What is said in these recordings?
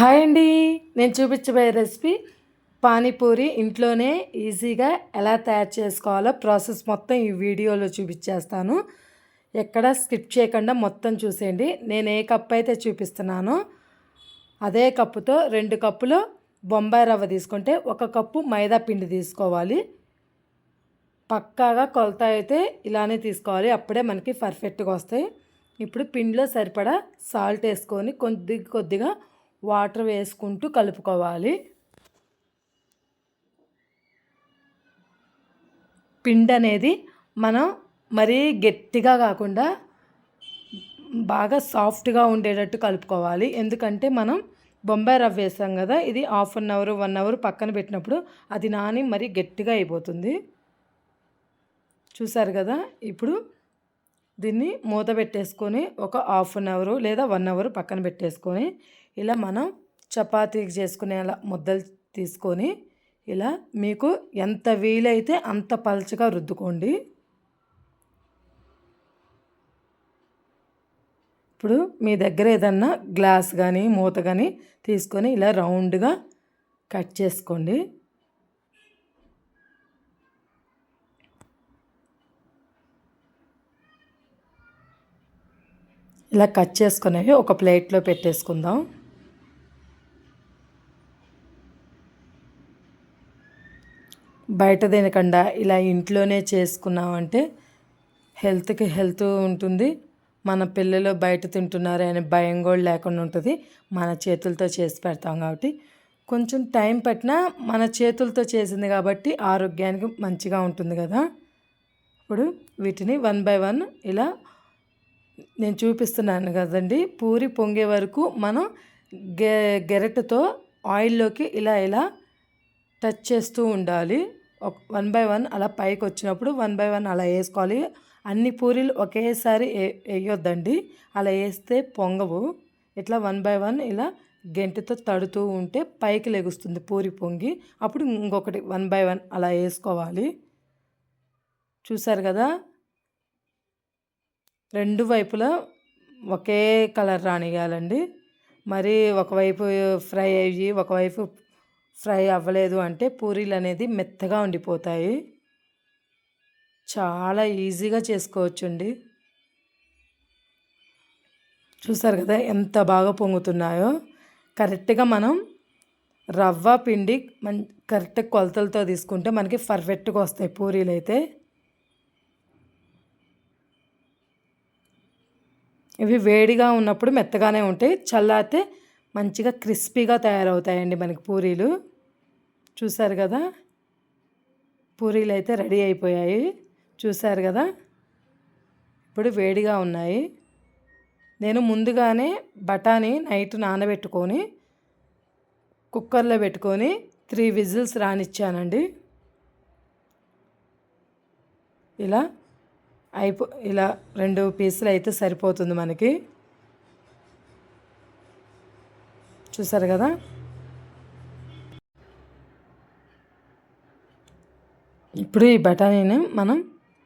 Hi అండి. నేను చూపించబోయే రెసిపీ పానీపూరి ఇంట్లోనే ఈజీగా ఎలా తయారు చేసుకోవాలో ప్రాసెస్ మొత్తం ఈ వీడియోలో చూపించేస్తాను. ఎక్కడ స్కిప్ చేయకుండా మొత్తం చూసేయండి. నేను ఏ కప్ అయితే చూపిస్తున్నానో అదే కప్పుతో రెండు కప్పులు బొంబాయి రవ్వ తీసుకుంటే ఒక కప్పు మైదా పిండి తీసుకోవాలి. పక్కాగా కొలత అయితే ఇలానే తీసుకోవాలి. అప్పుడే మనకి పర్ఫెక్ట్గా వస్తాయి. ఇప్పుడు పిండిలో సరిపడా సాల్ట్ వేసుకొని కొద్ది కొద్దిగా వాటర్ వేసుకుంటూ కలుపుకోవాలి. పిండి అనేది మనం మరీ గట్టిగా కాకుండా బాగా సాఫ్ట్గా ఉండేటట్టు కలుపుకోవాలి. ఎందుకంటే మనం బొంబాయి రవ్వ వేసాం కదా ఇది half an hour one hour పక్కన పెట్టినప్పుడు అది నాని మరీ గట్టిగా అయిపోతుంది. చూసారు కదా ఇప్పుడు దీన్ని మూత పెట్టేసుకొని ఒక హాఫ్ అన్ అవర్ లేదా వన్ అవర్ పక్కన పెట్టేసుకొని ఇలా మనం చపాతీకి చేసుకునే అలా ముద్దలు తీసుకొని ఇలా మీకు ఎంత వీలైతే అంత పలచగా రుద్దుకోండి. ఇప్పుడు మీ దగ్గర ఏదన్నా గ్లాస్ కానీ మూత కానీ తీసుకొని ఇలా రౌండ్గా కట్ చేసుకోండి. ఇలా కట్ చేసుకునేవి ఒక ప్లేట్లో పెట్టేసుకుందాం. బయట తినకుండా ఇలా ఇంట్లోనే చేసుకున్నామంటే హెల్త్కి హెల్త్ ఉంటుంది. మన పిల్లలు బయట తింటున్నారు అనే భయం కూడా లేకుండా ఉంటుంది. మన చేతులతో చేసి పెడతాం కాబట్టి. కొంచెం టైం పట్టినా మన చేతులతో చేసింది కాబట్టి ఆరోగ్యానికి మంచిగా ఉంటుంది కదా. ఇప్పుడు వీటిని వన్ బై వన్ ఇలా నేను చూపిస్తున్నాను కదండి. పూరి పొంగే వరకు మనం గె గెరటతో ఆయిల్లోకి ఇలా ఇలా టచ్ చేస్తూ ఉండాలి. వన్ బై వన్ అలా పైకి వచ్చినప్పుడు వన్ బై వన్ అలా వేసుకోవాలి. అన్ని పూరీలు ఒకేసారి వేయొద్దండి. అలా వేస్తే పొంగవు. ఇట్లా వన్ బై వన్ ఇలా గెంటితో తడుతూ ఉంటే పైకి లెగుస్తుంది పూరి పొంగి. అప్పుడు ఇంకొకటి వన్ బై వన్ అలా వేసుకోవాలి. చూసారు కదా? రెండు వైపులా ఒకే కలర్ రానియాలండి మరి ఒకవైపు ఫ్రై అయ్యి ఒకవైపు ఫ్రై అవ్వలేదు అంటే పూరీలు అనేది మెత్తగా ఉండిపోతాయి. చాలా ఈజీగా చేసుకోవచ్చండి. చూసారు కదా ఎంత బాగా పొంగుతున్నాయో. కరెక్ట్గా మనం రవ్వ పిండి మన్ కరెక్ట్ కొలతలతో తీసుకుంటే మనకి పర్ఫెక్ట్గా వస్తాయి పూరీలు అయితే ఇవి వేడిగా ఉన్నప్పుడు మెత్తగానే ఉంటాయి. చల్లారితే మంచిగా క్రిస్పీగా తయారవుతాయండి మనకి పూరీలు. చూసారు కదా? పూరీలు అయితే రెడీ అయిపోయాయి. చూసారు కదా? ఇప్పుడు వేడిగా ఉన్నాయి. నేను ముందుగానే బఠానీ నైట్ నానబెట్టుకొని కుక్కర్లో పెట్టుకొని త్రీ విజిల్స్ రానిచ్చానండి. ఇలా అయిపో ఇలా రెండు పీసులు అయితే సరిపోతుంది మనకి. చూసారు కదా? ఇప్పుడు ఈ బఠానీని మనం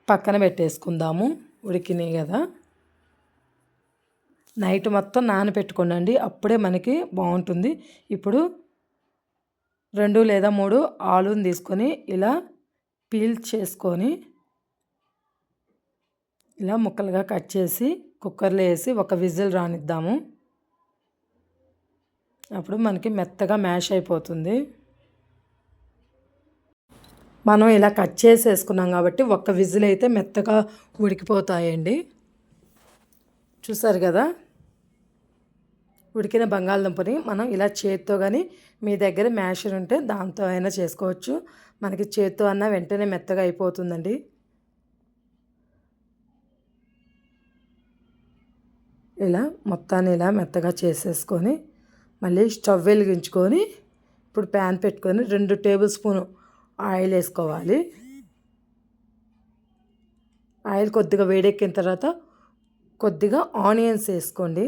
పక్కన పెట్టేసుకుందాము. ఉడికినాయి కదా? నైట్ మొత్తం నానబెట్టుకోండి అప్పుడే మనకి బాగుంటుంది. ఇప్పుడు రెండు లేదా మూడు ఆలుని తీసుకొని ఇలా పీల్ చేసుకొని ఇలా ముక్కలుగా కట్ చేసి కుక్కర్లో వేసి ఒక విజిల్ రానిద్దాము. అప్పుడు మనకి మెత్తగా మ్యాష్ అయిపోతుంది. మనం ఇలా కట్ చేసేసుకున్నాం కాబట్టి ఒక్క విజిల్ అయితే మెత్తగా ఉడికిపోతాయండి. చూసారు కదా? ఉడికిన బంగాళదుంపని మనం ఇలా చేత్తో కానీ మీ దగ్గర మ్యాషర్ ఉంటే దాంతో అయినా చేసుకోవచ్చు. మనకి చేత్తో అన్న వెంటనే మెత్తగా అయిపోతుందండి. ఇలా మొత్తాన్ని ఇలా మెత్తగా చేసేసుకొని మళ్ళీ స్టవ్ వెలిగించుకొని ఇప్పుడు ప్యాన్ పెట్టుకొని రెండు టేబుల్ స్పూను ఆయిల్ వేసుకోవాలి. ఆయిల్ కొద్దిగా వేడెక్కిన తర్వాత కొద్దిగా ఆనియన్స్ వేసుకోండి.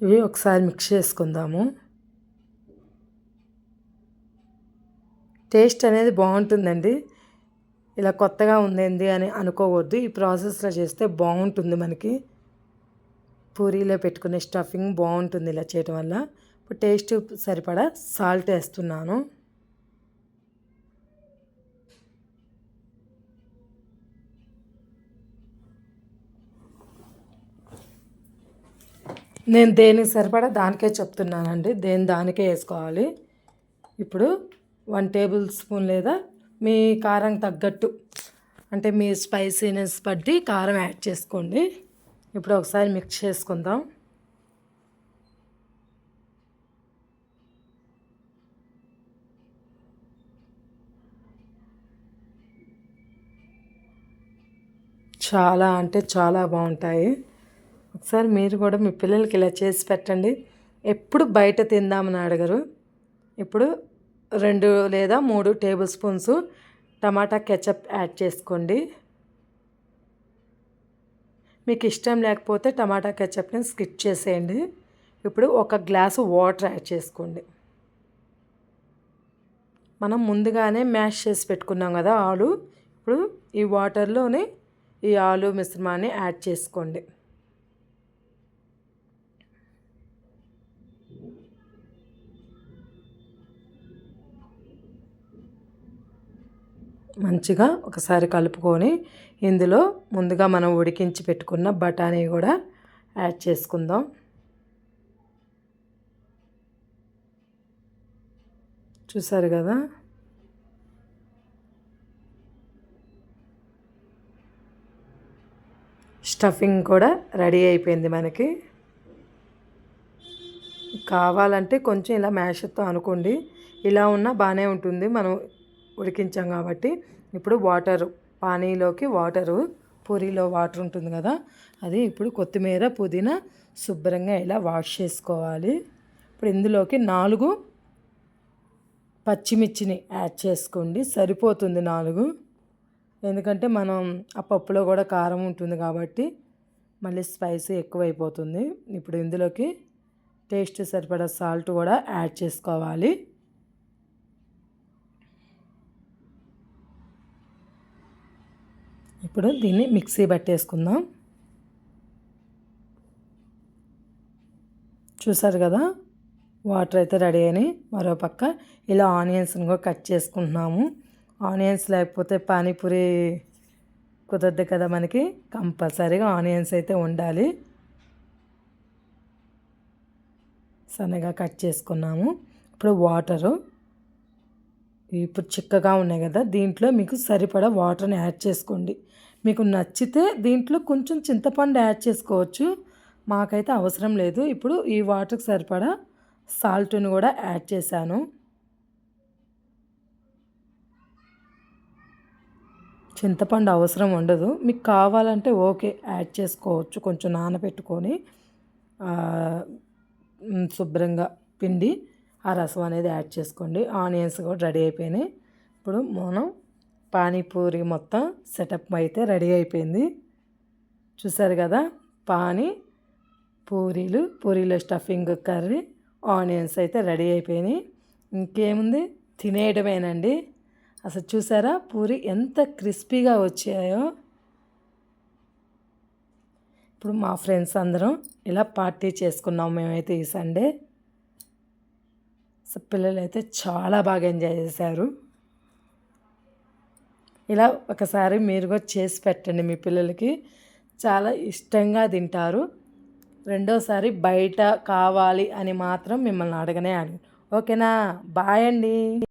ఇవి ఒకసారి మిక్స్ చేసుకుందాము. టేస్ట్ అనేది బాగుంటుందండి. ఇలా కొత్తగా ఉందేంది అని అనుకోవద్దు. ఈ ప్రాసెస్లో చేస్తే బాగుంటుంది మనకి. పూరీలో పెట్టుకునే స్టఫింగ్ బాగుంటుంది ఇలా చేయటం వల్ల. ఇప్పుడు టేస్ట్ సరిపడా సాల్ట్ వేస్తున్నాను. నేను దేనికి సరిపడా దానికే చెప్తున్నానండి. దేని దానికే వేసుకోవాలి. ఇప్పుడు వన్ టేబుల్ స్పూన్ లేదా మీ కారం తగ్గట్టు అంటే మీ స్పైసీనెస్ బట్టి కారం యాడ్ చేసుకోండి. ఇప్పుడు ఒకసారి మిక్స్ చేసుకుందాం. చాలా అంటే చాలా బాగుంటాయి. ఒకసారి మీరు కూడా మీ పిల్లలకి ఇలా చేసి పెట్టండి. ఎప్పుడు బయట తిందామని అడగరు. ఇప్పుడు రెండు లేదా మూడు tablespoons tomato ketchup add చేసుకోండి. మీకు ఇష్టం లేకపోతే టమాటా కెచప్ని స్కిప్ చేసేయండి. ఇప్పుడు ఒక గ్లాసు వాటర్ యాడ్ చేసుకోండి. మనం ముందుగానే మ్యాష్ చేసి పెట్టుకున్నాం కదా ఆలు. ఇప్పుడు ఈ వాటర్లోనే ఈ ఆలు మిశ్రమాన్ని యాడ్ చేసుకోండి. మంచిగా ఒకసారి కలుపుకొని ఇందులో ముందుగా మనం ఉడికించి పెట్టుకున్న బఠానీ కూడా యాడ్ చేసుకుందాం. చూసారు కదా? స్టఫింగ్ కూడా రెడీ అయిపోయింది మనకి. కావాలంటే కొంచెం ఇలా మ్యాష్తో అనుకోండి. ఇలా ఉన్నా బాగానే ఉంటుంది. మనం ఉడికించాం కాబట్టి ఇప్పుడు వాటర్ పానీలోకి వాటరు పూరిలో వాటర్ ఉంటుంది కదా అది ఇప్పుడు కొత్తిమీర పుదీనా శుభ్రంగా ఇలా వాష్ చేసుకోవాలి. ఇప్పుడు ఇందులోకి నాలుగు పచ్చిమిర్చిని యాడ్ చేసుకోండి సరిపోతుంది నాలుగు. ఎందుకంటే మనం ఆ పప్పులో కూడా కారం ఉంటుంది కాబట్టి మళ్ళీ స్పైసీ ఎక్కువైపోతుంది. ఇప్పుడు ఇందులోకి టేస్ట్ సరిపడా సాల్ట్ కూడా యాడ్ చేసుకోవాలి. ఇప్పుడు దీన్ని మిక్సీ పట్టేసుకుందాం. చూసారు కదా? వాటర్ అయితే రెడీ అయినాయి. మరో పక్క ఇలా ఆనియన్స్ని కూడా కట్ చేసుకుంటున్నాము. ఆనియన్స్ లేకపోతే పానీపూరి కుదరదు కదా మనకి. కంపల్సరీగా ఆనియన్స్ అయితే ఉండాలి. సన్నగా కట్ చేసుకున్నాము. ఇప్పుడు వాటరు ఇప్పుడు చిక్కగా ఉన్నాయి కదా. దీంట్లో మీకు సరిపడా వాటర్ని యాడ్ చేసుకోండి. మీకు నచ్చితే దీంట్లో కొంచెం చింతపండు యాడ్ చేసుకోవచ్చు. మాకైతే అవసరం లేదు. ఇప్పుడు ఈ వాటర్కి సరిపడా సాల్ట్ని కూడా యాడ్ చేశాను. చింతపండు అవసరం ఉండదు. మీకు కావాలంటే ఓకే యాడ్ చేసుకోవచ్చు. కొంచెం నానబెట్టుకొని శుభ్రంగా పిండి ఆ రసం అనేది యాడ్ చేసుకోండి. ఆనియన్స్ కూడా రెడీ అయిపోయినాయి. ఇప్పుడు మనం పానీపూరి మొత్తం సెటప్ అయితే రెడీ అయిపోయింది. చూసారు కదా? పానీ పూరీలు పూరీలో స్టఫింగ్ కర్రీ ఆనియన్స్ అయితే రెడీ అయిపోయినాయి. ఇంకేముంది? తినేయడమేనండి. అసలు చూసారా? పూరి ఎంత క్రిస్పీగా వచ్చాయో. ఇప్పుడు మా ఫ్రెండ్స్ అందరం ఇలా పార్టీ చేసుకున్నాం మేమైతే ఈ సండే. పిల్లలు అయితే చాలా బాగా ఎంజాయ్ చేశారు. ఇలా ఒకసారి మీరు కూడా చేసి పెట్టండి మీ పిల్లలకి. చాలా ఇష్టంగా తింటారు. రెండోసారి బయట కావాలి అని మాత్రం మిమ్మల్ని అడగనే అడుగు ఓకేనా? బాయ్ అండి.